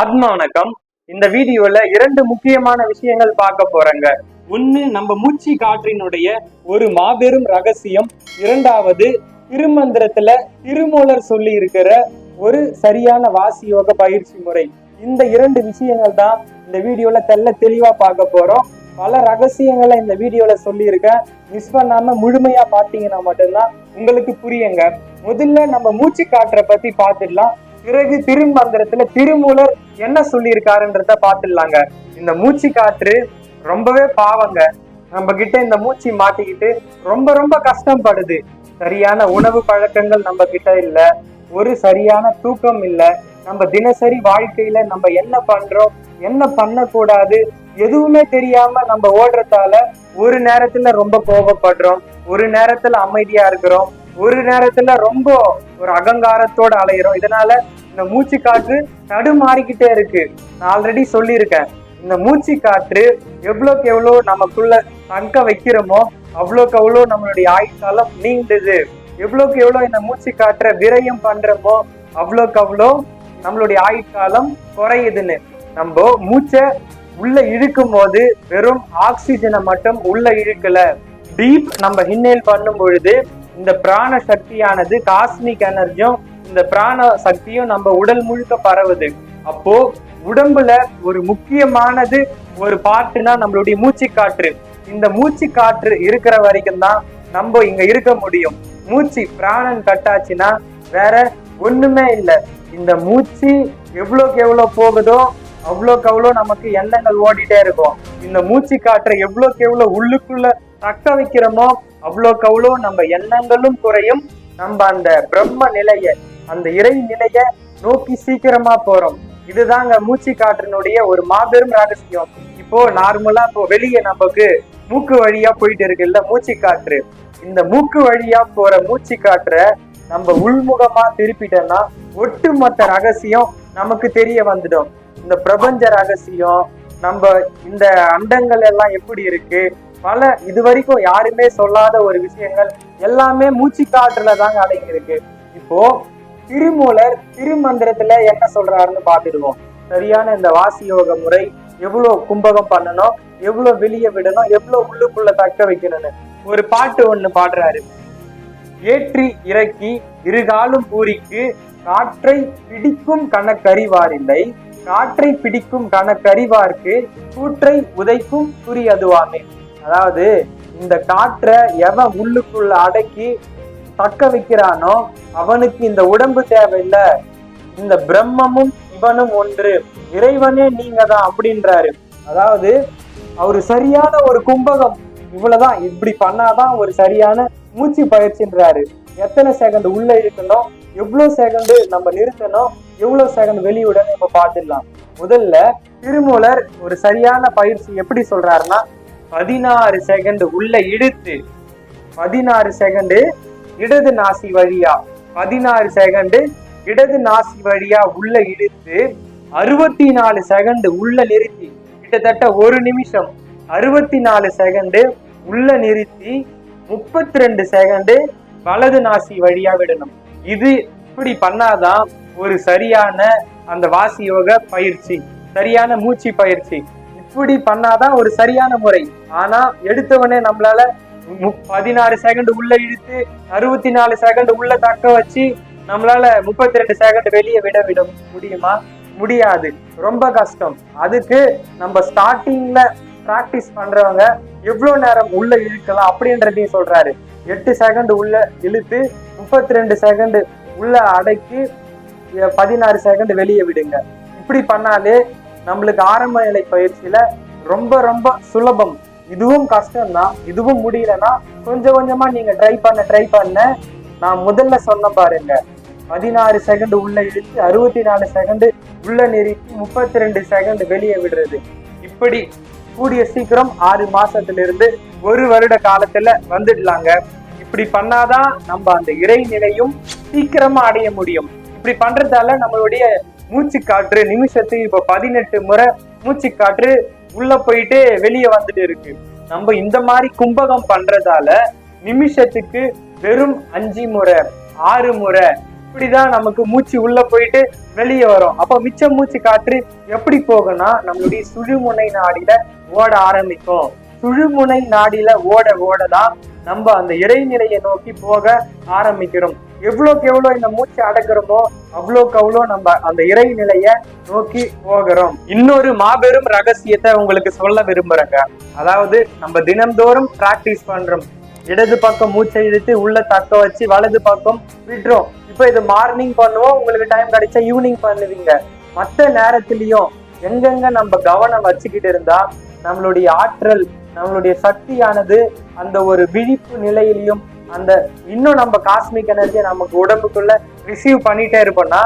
ஆத்மா வணக்கம் இந்த வீடியோல இரண்டு முக்கியமான விஷயங்கள் பார்க்க போறேங்க. ஒண்ணு நம்ம மூச்சு காற்றினுடைய ஒரு மாபெரும் ரகசியம். இரண்டாவது திருமந்திரத்துல திருமூலர் சொல்லி இருக்கிற ஒரு சரியான வாசி யோக பயிற்சி முறை. இந்த இரண்டு விஷயங்கள் தான் இந்த வீடியோல தெல்ல தெளிவா பார்க்க போறோம். பல ரகசியங்களை இந்த வீடியோல சொல்லியிருக்கேன். மிஸ் பண்ணாம முழுமையா பார்த்தீங்கன்னா மட்டும்தான் உங்களுக்கு புரியுங்க. முதல்ல நம்ம மூச்சு காற்றை பத்தி பார்த்துடலாம். பிறகு திருமந்திரத்துல திருமூலர் என்ன சொல்லியிருக்காருன்றத பாத்துடலாங்க இந்த மூச்சு காற்று ரொம்பவே பாவங்க. நம்ம கிட்ட இந்த மூச்சு மாட்டிக்கிட்டு ரொம்ப ரொம்ப கஷ்டப்படுது. சரியான உணவு பழக்கங்கள் நம்ம கிட்ட இல்ல. ஒரு சரியான தூக்கம் இல்ல. நம்ம தினசரி வாழ்க்கையில நம்ம என்ன பண்றோம் என்ன பண்ணக்கூடாது எதுவுமே தெரியாம நம்ம ஓடுறதால ஒரு நேரத்துல ரொம்ப கோபப்படுறோம். ஒரு நேரத்துல அமைதியா இருக்கிறோம். ஒரு நேரத்துல ரொம்ப ஒரு அகங்காரத்தோட அலையிறோம். இதனால இந்த மூச்சு காற்று தடுமாறிக்கிட்டே இருக்கு. நான் ஆல்ரெடி சொல்லியிருக்கேன். இந்த மூச்சு காற்று எவ்வளோக்கு எவ்வளோ நமக்குள்ள தங்க வைக்கிறோமோ அவ்வளோக்கு அவ்வளோ நம்மளுடைய ஆயுட்காலம் நீண்டுது. எவ்வளோக்கு எவ்வளோ இந்த மூச்சு காற்றை விரயம் பண்றோமோ அவ்வளோக்கு அவ்வளோ நம்மளுடைய ஆயுட்காலம் குறையுதுன்னு. நம்ம மூச்சை உள்ள இழுக்கும் போது வெறும் ஆக்சிஜனை மட்டும் உள்ள இழுக்கல. டீப் நம்ம இன்ஹேல் பண்ணும் பொழுது இந்த பிராண சக்தியானது காஸ்மிக் எனர்ஜியும் இந்த பிராண சக்தியும் நம்ம உடல் முழுக்க பரவுது. அப்போ உடம்புல ஒரு முக்கியமானது ஒரு பாட்டுனா நம்மளுடைய மூச்சு காற்று இந்த மூச்சு காற்று இருக்கிற வரைக்கும் தான் நம்ம இங்க இருக்க முடியும். மூச்சு பிராணன் கட்டாச்சுன்னா வேற ஒண்ணுமே இல்லை. இந்த மூச்சு எவ்வளோக்கு எவ்வளோ போகுதோ அவ்வளோக்கு அவ்வளோ நமக்கு எண்ணங்கள் ஓடிட்டே இருக்கும். இந்த மூச்சு காற்றை எவ்வளோக்கு எவ்வளோ உள்ளுக்குள்ள தக்க வைக்கிறோமோ அவ்வளோக்கு அவ்வளோ நம்ம எண்ணங்களும் குறையும். நம்ம அந்த பிரம்ம நிலைய அந்த இறை நிலைய நோக்கி சீக்கிரமா போறோம். இதுதாங்க மூச்சு காற்றினுடைய ஒரு மாபெரும் ரகசியம். இப்போ நார்மலா இப்போ வெளியே நமக்கு மூக்கு வழியா போயிட்டு இருக்குல்ல மூச்சு காற்று. இந்த மூக்கு வழியா போற மூச்சு காற்றை நம்ம உள்முகமா திருப்பிட்டோம்னா ஒட்டுமொத்த ரகசியம் நமக்கு தெரிய வந்துடும். இந்த பிரபஞ்ச ரகசியம் நம்ம இந்த அண்டங்கள் எல்லாம் எப்படி இருக்கு பல இது வரைக்கும் யாருமே சொல்லாத ஒரு விஷயங்கள் எல்லாமே மூச்சு காற்றுல தாங்க அடங்கி இருக்கு இப்போ திருமூலர் திருமந்திரத்துல என்ன சொல்றாருன்னு பார்த்துடுவோம். சரியான இந்த வாசி யோக முறை எவ்வளவு கும்பகம் பண்ணணும் எவ்வளவு வெளியே விடணும் எவ்வளவு உள்ளுக்குள்ள தக்க வைக்கணும்னு ஒரு பாட்டு ஒண்ணு பாடுறாரு. ஏற்றி இறக்கி இருகாலும் பூரிக்கு காற்றை பிடிக்கும் கணக்கறிவாரில்லை. காற்றை பிடிக்கும் கணக்கறிவார்க்கு கூற்றை உதைக்கும் குறி அதுவாமே. அதாவது இந்த காற்றை எவன் உள்ளுக்குள்ள அடக்கி தக்க வைக்கிறானோ அவனுக்கு இந்த உடம்பு தேவையில்லை. இந்த பிரம்மமும் இவனும் ஒன்று. இறைவனே நீங்க தான் அப்படின்றாரு. அதாவது அவரு சரியான ஒரு கும்பகம். இவ்வளவுதான். இப்படி பண்ணாதான் ஒரு சரியான மூச்சு பயிற்சின்றாரு. எத்தனை செகண்ட் உள்ள இழுக்கணும் எவ்வளவு செகண்ட் நம்ம நிறுத்தணும்? எவ்வளவு செகண்ட் வெளியுடனே நம்ம பார்த்துடலாம். முதல்ல திருமூலர் ஒரு சரியான பயிற்சி எப்படி சொல்றாருன்னா பதினாறு செகண்ட் உள்ள இழுத்து பதினாறு செகண்டு இடது நாசி வழியா பதினாறு செகண்டு இடது நாசி வழியா உள்ள இழுத்து அறுபத்தி நாலு செகண்டு உள்ள நிறுத்தி கிட்டத்தட்ட ஒரு நிமிஷம் அறுபத்தி நாலு செகண்டு உள்ள நிறுத்தி முப்பத்தி ரெண்டு செகண்டு வலது நாசி வழியா விடணும். இது இப்படி பண்ணாதான் ஒரு சரியான அந்த வாசி யோக பயிற்சி சரியான மூச்சு பயிற்சி. இப்படி பண்ணாதான் ஒரு சரியான முறை. ஆனா எடுத்தவனே நம்மளால மு- பதினாறு செகண்ட் உள்ள இழுத்து அறுபத்தி நாலு செகண்ட் உள்ள தக்க வச்சு நம்மளால முப்பத்தி ரெண்டு செகண்ட் வெளியே விட விட முடியுமா? முடியாது. ரொம்ப கஷ்டம். அதுக்கு நம்ம ஸ்டார்டிங்ல பிராக்டிஸ் பண்றவங்க எவ்வளவு நேரம் உள்ள இழுக்கலாம் அப்படின்றதையும் சொல்றாரு. எட்டு செகண்ட் உள்ள இழுத்து முப்பத்தி ரெண்டு செகண்ட் உள்ள அடக்கி பதினாறு செகண்ட் வெளியே விடுங்க. இப்படி பண்ணாலே நம்மளுக்கு ஆரம்ப நிலை பயிற்சியில ரொம்ப ரொம்ப சுலபம். இதுவும் கஷ்டம் தான் இதுவும் முடியலன்னா கொஞ்சம் கொஞ்சமா நீங்க ட்ரை பண்ண ட்ரை பண்ண நான் முதல்ல சொன்ன பாருங்க. பதினாறு செகண்ட் உள்ள இழுத்து அறுபத்தி நாலு செகண்ட் உள்ள நெருக்கி முப்பத்தி ரெண்டு செகண்ட் வெளியே விடுறது. இப்படி கூடிய சீக்கிரம் ஆறு மாசத்துல இருந்து ஒரு வருட காலத்துல வந்துடலாங்க. இப்படி பண்ணாதான் நம்ம அந்த இறை நிலையும் சீக்கிரமா அடைய முடியும். இப்படி பண்றதால நம்மளுடைய மூச்சு காற்று நிமிஷத்துக்கு இப்ப பதினெட்டு முறை மூச்சு காற்று உள்ள போயிட்டு வெளியே வந்துட்டு இருக்கு. நம்ம இந்த மாதிரி கும்பகம் பண்றதால நிமிஷத்துக்கு வெறும் அஞ்சு முறை ஆறு முறை இப்படிதான் நமக்கு மூச்சு உள்ள போயிட்டு வெளியே வரும். அப்ப மிச்ச மூச்சு காற்று எப்படி போகும்னா நம்மளுடைய சுழுமுனை நாடியில ஓட ஆரம்பிக்கும். சுழுமுனை நாடியில ஓட ஓடதான் நம்ம அந்த இறைநிலையை நோக்கி போக ஆரம்பிக்கிறோம். எவ்வளோக்கு எவ்வளோ இந்த மூச்சு அடக்கிறோமோ அவ்வளோக்கு அவ்வளோ நம்ம அந்த இறைநிலைய நோக்கி போகிறோம். இன்னொரு மாபெரும் ரகசியத்தை உங்களுக்கு சொல்ல விரும்புறேங்க. அதாவது நம்ம தினம்தோறும் பிராக்டிஸ் பண்றோம். இடது பக்கம் மூச்சை இழுத்து உள்ள தக்க வச்சு வலது பக்கம் விட்டுரும் இப்போ இது மார்னிங் பண்ணுவோம் உங்களுக்கு டைம் கிடைச்சா ஈவினிங் பண்ணுவீங்க. மற்ற நேரத்திலையும் எங்கெங்க நம்ம கவனம் வச்சுக்கிட்டு இருந்தா நம்மளுடைய ஆற்றல் நம்மளுடைய சக்தியானது அந்த ஒரு விழிப்பு நிலையிலையும் அந்த இன்னும் நம்ம காஸ்மிக் எனர்ஜியை நமக்கு உடம்புக்குள்ள ரிசீவ் பண்ணிட்டே இருப்போம்னா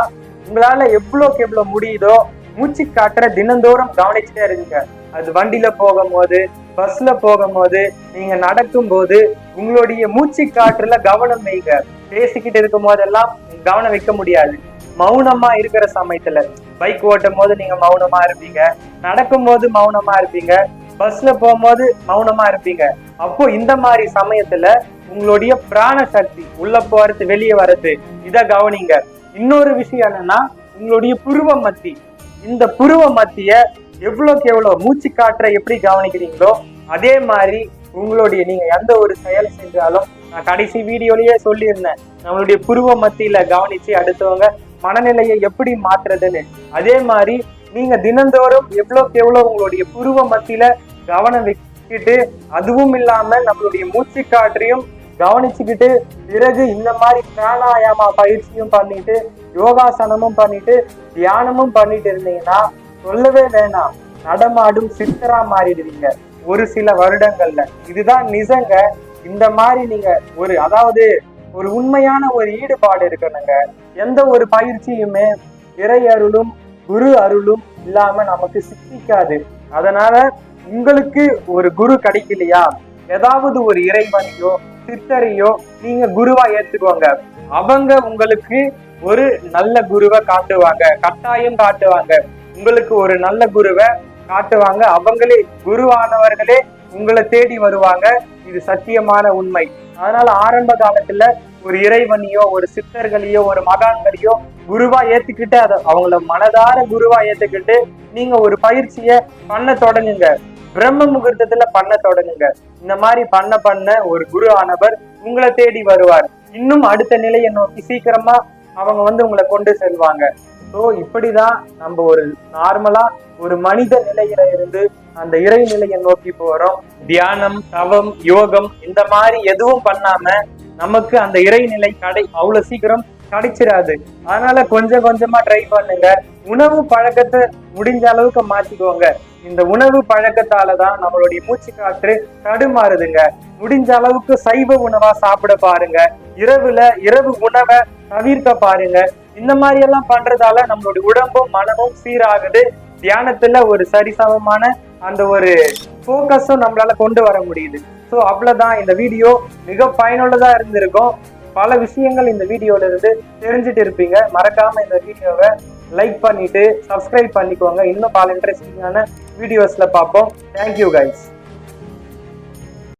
உங்களால எவ்வளோக்கு எவ்வளோ முடியுதோ மூச்சு காட்டுற தினந்தோறும் கவனிச்சுட்டே இருங்க. அது வண்டியில போகும்போது பஸ்ல போகும்போது நீங்க நடக்கும் போது உங்களுடைய மூச்சு காற்றுல கவனம் வைங்க. பேசிக்கிட்டு இருக்கும் போதெல்லாம் கவனம் வைக்க முடியாது. மௌனமா இருக்கிற சமயத்துல பைக் ஓட்டும் போது நீங்க மௌனமா இருப்பீங்க. நடக்கும் போது மௌனமா இருப்பீங்க. பஸ்ல போகும்போது மௌனமா இருப்பீங்க. அப்போ இந்த மாதிரி சமயத்துல உங்களுடைய பிராண சக்தி உள்ள போறது வெளியே வர்றது இதை கவனிங்க. இன்னொரு விஷயம் என்னன்னா உங்களுடைய புருவ மத்தி. இந்த புருவ மத்திய எவ்வளோக்கு எவ்வளவு மூச்சு காற்றை எப்படி கவனிக்கிறீங்களோ அதே மாதிரி உங்களுடைய நீங்க எந்த ஒரு செயல் செஞ்சாலும் நான் கடைசி வீடியோலயே சொல்லியிருந்தேன். நம்மளுடைய புருவ மத்தியில கவனிச்சு அடுத்தவங்க மனநிலையை எப்படி மாற்றுறதுன்னு அதே மாதிரி நீங்க தினந்தோறும் எவ்வளோக்கு எவ்வளோ உங்களுடைய புருவ மத்தியில கவனம் வச்சுக்கிட்டு அதுவும் இல்லாம நம்மளுடைய மூச்சு காற்றையும் கவனிச்சுக்கிட்டு பிறகு இந்த மாதிரி பிராணாயாமா பயிற்சியும் பண்ணிட்டு யோகாசனமும் பண்ணிட்டு தியானமும் பண்ணிட்டு இருந்தீங்கன்னா சொல்லவே வேணாம். நடமாடும் சித்தரா மாறிடுவீங்க. ஒரு சில வருடங்கள்ல. இதுதான் நிஜங்க. இந்த மாதிரி நீங்க ஒரு அதாவது ஒரு உண்மையான ஒரு ஈடுபாடு இருக்கணுங்க. எந்த ஒரு பயிற்சியுமே இறை அருளும் குரு அருளும் இல்லாம நமக்கு சித்திக்காது. அதனால உங்களுக்கு ஒரு குரு கிடைக்கலையா? ஏதாவது ஒரு இறைவனையோ சித்தரையோ நீங்க குருவா ஏத்துக்கோங்க. அவங்க உங்களுக்கு ஒரு நல்ல குருவை காட்டுவாங்க. கட்டாயம் காட்டுவாங்க. உங்களுக்கு ஒரு நல்ல குருவை காட்டுவாங்க. அவங்களே குருவானவர்களே உங்களை தேடி வருவாங்க. இது சத்தியமான உண்மை. அதனால ஆரம்ப காலத்துல ஒரு இறைவனையோ ஒரு சித்தர்களையோ ஒரு மகான்களையோ குருவா ஏத்துக்கிட்டு அதை அவங்கள மனதார குருவா ஏத்துக்கிட்டு நீங்க ஒரு பயிற்சிய பண்ண தொடங்குங்க. பிரம்ம முகூர்த்தத்துல பண்ண தொடங்குங்க. இந்த மாதிரி பண்ண பண்ண ஒரு குரு ஆனவர் உங்களை தேடி வருவார். இன்னும் அடுத்த நிலையை நோக்கி சீக்கிரமா அவங்க வந்து உங்களை கொண்டு செல்வாங்க. ஸோ இப்படிதான் நம்ம ஒரு நார்மலா ஒரு மனித நிலையில இருந்து அந்த இறை நிலையை நோக்கி போறோம். தியானம் தவம் யோகம் இந்த மாதிரி எதுவும் பண்ணாம நமக்கு அந்த இறைநிலை கடை அவ்வளவு சீக்கிரம் கிடைச்சிடாது அதனால கொஞ்சம் கொஞ்சமா ட்ரை பண்ணுங்க. உணவு பழக்கத்தை முடிஞ்ச அளவுக்கு மாத்திக்கோங்க. இந்த உணவு பழக்கத்தால தான் நம்மளுடைய மூச்சு காற்று தடுமாறுதுங்க. முடிஞ்ச அளவுக்கு சைவ உணவா சாப்பிட பாருங்க. இரவுல இரவு உணவை தவிர்க்க பாருங்க. இந்த மாதிரி எல்லாம் பண்றதால நம்மளுடைய உடம்பும் மனமும் சீராகுது. தியானத்துல ஒரு சரிசமமான அந்த ஒரு ஃபோக்கஸும் நம்மளால கொண்டு வர முடியுது. ஸோ அவ்வளோதான் இந்த வீடியோ மிக பயனுள்ளதாக இருந்திருக்கும். பல விஷயங்கள் இந்த வீடியோல இருந்து தெரிஞ்சுட்டு இருப்பீங்க. மறக்காம இந்த வீடியோவை லைக் பண்ணிட்டு சப்ஸ்கிரைப் பண்ணிக்கோங்க. இன்னும் பல இன்ட்ரெஸ்டிங்கான வீடியோஸ்ல பார்ப்போம். Thank you guys